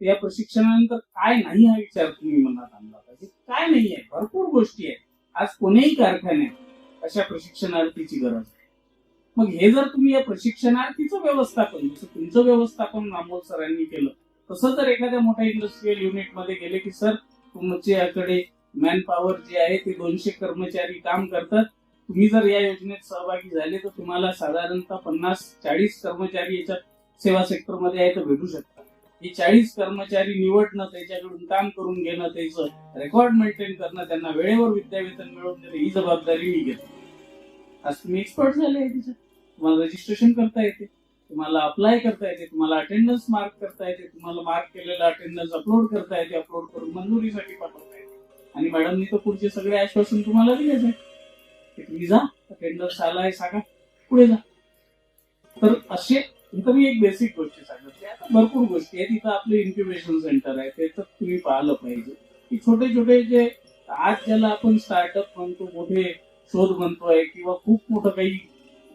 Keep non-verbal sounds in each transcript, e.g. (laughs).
या प्रशिक्षणानंतर काय नाही हा विचार तुम्ही मनात आणला पाहिजे? काय नाही आहे? भरपूर गोष्टी आहेत. आज कोणीही कारखान्यात अशा प्रशिक्षणार्थीची गरज आहे मग हे जर तुम्ही या प्रशिक्षणार्थीचं व्यवस्थापन जसं तुमचं व्यवस्थापन अमोल सरांनी केलं तसं जर एखाद्या मोठ्या इंडस्ट्रीयल युनिटमध्ये गेले की सर तुमच्याकडे मॅन पॉवर जे आहे ते दोनशे कर्मचारी काम करतात. तुम्ही जर या योजनेत सहभागी झाले तर तुम्हाला साधारणतः पन्नास चाळीस कर्मचारी याच्यात सेवा सेक्टरमध्ये आहे तर भेटू शकतात. हे चाळीस कर्मचारी निवडणं त्याच्याकडून काम करून घेणं त्याचं रेकॉर्ड मेंटेन करणं त्यांना वेळेवर विद्यावेतन मिळवून देणं ही जबाबदारी मी घेतो. आज तुम्ही एक्सपर्ट झाले आहे तुम्हाला रजिस्ट्रेशन करता येते. तुम्हाला अप्लाय करता येते. तुम्हाला अटेंडन्स मार्क करता येते. तुम्हाला मार्क केलेलं अटेंडन्स अपलोड करता येते. अपलोड करून मंजुरीसाठी पाठवता येते. आणि मॅडमनी तर पुढचे सगळे आश्वासन तुम्हाला दिलेच आहे की तुम्ही जा अटेंडन्स आला आहे सांगा. पुढे जा. तर असे इथं मी एक बेसिक गोष्टी सांगितली आता भरपूर गोष्टी आहेत. इथं आपलं इन्क्युबेशन सेंटर आहे. त्याचं तुम्ही पाहिलं पाहिजे. की छोटे छोटे जे आज ज्याला आपण स्टार्टअप म्हणतो मोठे शोध म्हणतोय किंवा खूप मोठं काही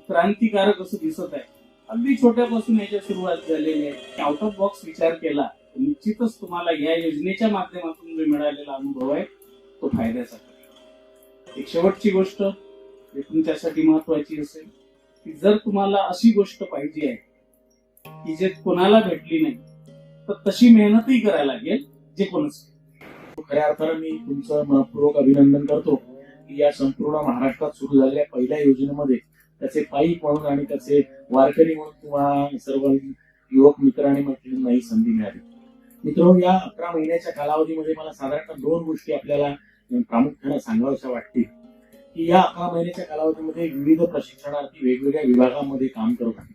क्रांतिकारक असं दिसत आहे. अगदी छोट्यापासून याच्या सुरुवात झालेली आहे. आउट ऑफ बॉक्स विचार केला. तर निश्चितच तुम्हाला या योजनेच्या माध्यमातून जो मिळालेला अनुभव आहे तो फायद्याचा एक शेवटची गोष्ट जे तुमच्यासाठी महत्वाची असेल की जर तुम्हाला अशी गोष्ट पाहिजे आहे की जे कोणाला भेटली नाही तर तशी मेहनतही करायला लागेल जे कोणच खऱ्या अर्थानं मी तुमचं मनपूर्वक अभिनंदन करतो की या संपूर्ण महाराष्ट्रात सुरू झालेल्या पहिल्या योजनेमध्ये त्याचे पायी म्हणून आणि त्याचे वारकरी म्हणून किंवा सर्व युवक मित्र आणि मैत्रिणींना ही संधी मिळाली. मित्र या अकरा महिन्याच्या कालावधीमध्ये मला साधारणतः दोन गोष्टी आपल्याला प्रामुख्याने सांगाव्याशा वाटतील. की या अकरा महिन्याच्या कालावधीमध्ये विविध प्रशिक्षणार्थी वेगवेगळ्या विभागामध्ये काम करत आहेत.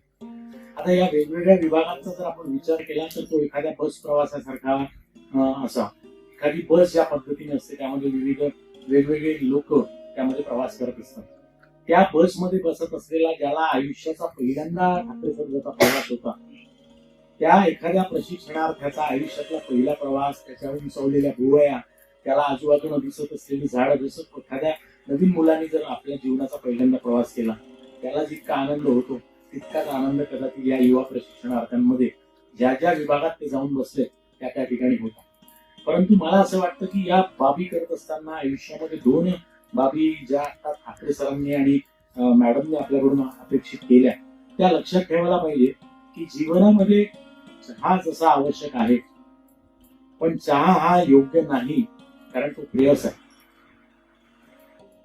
आता या वेगवेगळ्या विभागांचा जर आपण विचार केला तर तो एखाद्या बस प्रवासासारखा असा. एखादी बस ज्या पद्धतीने असते त्यामध्ये विविध वेगवेगळे लोक त्यामध्ये प्रवास करत असतात. त्या बसमध्ये बसत असलेला ज्याला आयुष्याचा पहिल्यांदा ठाकरेसर्जाचा प्रवास होता त्या एखाद्या प्रशिक्षणार्थ्याचा आयुष्यातला पहिला प्रवास त्याच्यावर उंचवलेल्या भुवया त्याला आजूबाजूला दिसत असलेली झाडं जसं एखाद्या नवीन मुलांनी जर आपल्या जीवनाचा पहिल्यांदा प्रवास केला त्याला जितका आनंद होतो तितकाच आनंद कदाचित या युवा प्रशिक्षणार्थ्यांमध्ये ज्या ज्या विभागात ते जाऊन बसले त्या त्या ठिकाणी होता. परंतु मला असं वाटतं की या बाबी करत असताना आयुष्यामध्ये दोन बाबी ज्या आता ठाकरे सरांनी आणि मॅडमने आपल्याकडून अपेक्षित केल्या त्या लक्षात ठेवायला पाहिजे की जीवनामध्ये चहा जसा आवश्यक आहे पण चहा हा योग्य नाही कारण तो प्रेयस आहे.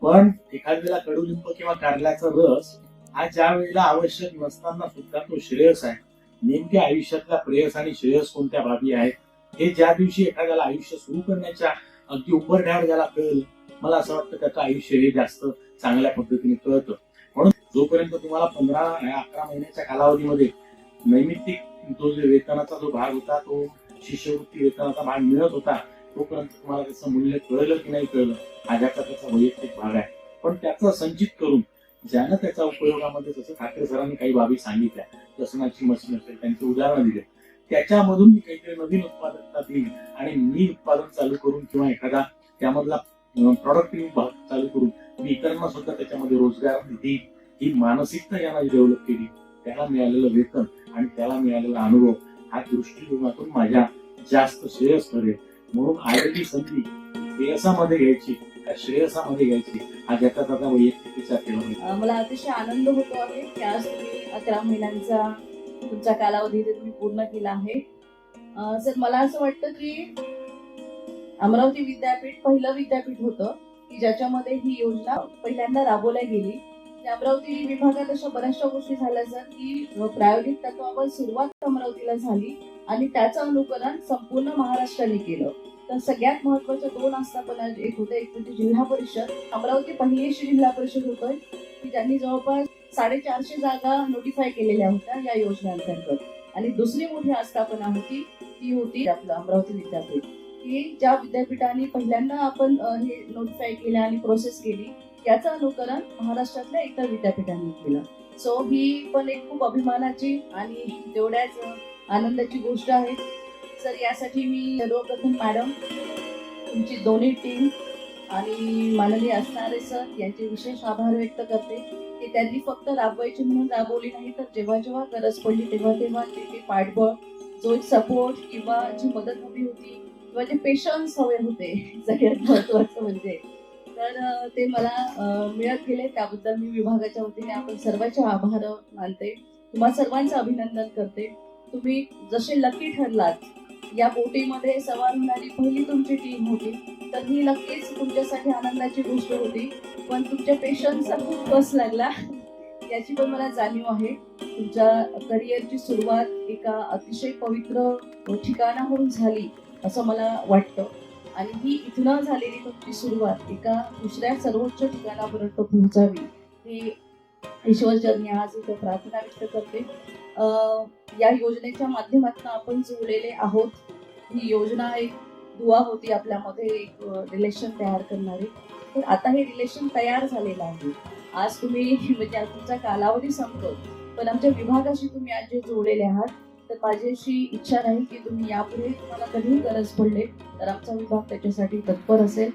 पण एखाद्याला कडुलिंब किंवा कारल्याचा रस हा ज्या वेळेला आवश्यक नसताना सुद्धा तो श्रेयस आहे. नेमक्या आयुष्यातला प्रेयस आणि श्रेयस कोणत्या बाबी आहेत? हे ज्या दिवशी एखाद्याला आयुष्य सुरू करण्याच्या अगदी उंबरण्यावर ज्याला कळेल मला असं वाटतं त्याचं आयुष्य हे जास्त चांगल्या पद्धतीने कळतं. म्हणून जोपर्यंत तुम्हाला पंधरा अकरा महिन्याच्या कालावधीमध्ये नैमित्तिक जो जे वेतनाचा जो भाग होता तो शिष्यवृत्ती वेतनाचा भाग मिळत होता तोपर्यंत तुम्हाला त्याचं मूल्य कळलं की नाही कळलं हा ज्याचा त्याचा वैयक्तिक भाग आहे. पण त्याचा संचित करून ज्यानं त्याच्या उपयोगामध्ये जसं ठाकरे सरांनी काही बाबी सांगितल्या लसणाची मशीन असेल त्यांचे उदाहरणं दिले त्याच्यामधून मी काहीतरी नवीन उत्पादकता देईन आणि मी उत्पादन चालू करून किंवा एखादा त्यामधला प्रॉडक्टिव्ह भाग चालू करून मी इतरांना सुद्धा त्याच्यामध्ये रोजगार देईन ही मानसिकता यांना डेव्हलप केली. त्याला मिळालेलं वेतन आणि त्याला मिळालेला अनुभव हा दृष्टिकोनातून माझ्या जास्त श्रेयस ठरेल म्हणून आलेली संधी श्रेयसामध्ये घ्यायची त्या श्रेयसामध्ये घ्यायची. हा ज्याचा त्याचा वैयक्तिक विचार केला मला अतिशय आनंद होतो आहे की आज तुम्ही अकरा महिन्यांचा तुमचा कालावधी तुम्ही पूर्ण केला आहे. सर मला असं वाटतं की अमरावती विद्यापीठ पहिलं विद्यापीठ होतं की ज्याच्यामध्ये ही योजना पहिल्यांदा राबवल्या गेली. म्हणजे अमरावती विभागात अशा बऱ्याचशा गोष्टी झाल्या सर की प्रायोगिक तत्वावर सुरुवात अमरावतीला झाली आणि त्याचं अनुकरण संपूर्ण महाराष्ट्राने केलं. तर सगळ्यात महत्त्वाच्या दोन आस्थापना एक होते एक म्हणजे जिल्हा परिषद. अमरावती पहिलीशी जिल्हा परिषद होतोय की ज्यांनी जवळपास साडेचारशे जागा नोटिफाय केलेल्या होत्या या योजनेअंतर्गत आणि दुसरी मोठी आस्थापना होती ती होती आपलं अमरावती विद्यापीठ. की ज्या विद्यापीठाने पहिल्यांदा आपण हे नोटिफाय केलं आणि प्रोसेस केली याचं अनुकरण महाराष्ट्रातल्या इतर विद्यापीठांनी केलं. सो ही पण एक खूप अभिमानाची आणि तेवढ्याच आनंदाची गोष्ट आहे. सर यासाठी मी सर्वप्रथम मॅडम तुमची दोन्ही टीम आणि माननीय असणारे सर यांचे विशेष आभार व्यक्त करते. की त्यांनी फक्त राबवायची म्हणून राबवली नाही तर जेव्हा जेव्हा गरज पडली तेव्हा तेव्हा ते ते पाठबळ जो एक सपोर्ट किंवा जी मदत हवी होती किंवा जे पेशन्स हवे होते (laughs) सगळ्यात महत्वाचं म्हणजे. तर ते मला मिळत गेले त्याबद्दल मी विभागाच्या वतीने आपण सर्वांचे आभार मानते. तुम्हा सर्वांचं अभिनंदन करते. तुम्ही जसे लकी ठरलात या बोटीमध्ये सवार होणारी पहिली तुमची टीम होती. तर ही नक्कीच तुमच्यासाठी आनंदाची गोष्ट होती. पण तुमच्या पेशन्सचा खूप कस लागला याची पण मला जाणीव आहे. तुमच्या करिअरची सुरुवात एका अतिशय पवित्र ठिकाणाहून झाली असं मला वाटतं. आणि ही इथनं झालेली तुमची सुरुवात एका दुसऱ्या सर्वोच्च ठिकाणापर्यंत पोहोचावी ही ईश्वरचरणी आज इथं प्रार्थना व्यक्त करते. अं, या योजनेच्या माध्यमातून आपण जोडलेले आहोत. ही योजना एक दुवा होती आपल्यामध्ये एक रिलेशन तयार करणारी. तर आता हे रिलेशन तयार झालेलं आहे. आज तुम्ही म्हणजे आज तुमचा कालावधी संपतो पण आमच्या विभागाशी तुम्ही आज जे जोडलेले आहात तर माझी अशी इच्छा राहील की तुम्ही यापुढे तुम्हाला कधीही गरज पडले तर आमचा विभाग त्याच्यासाठी तत्पर असेल.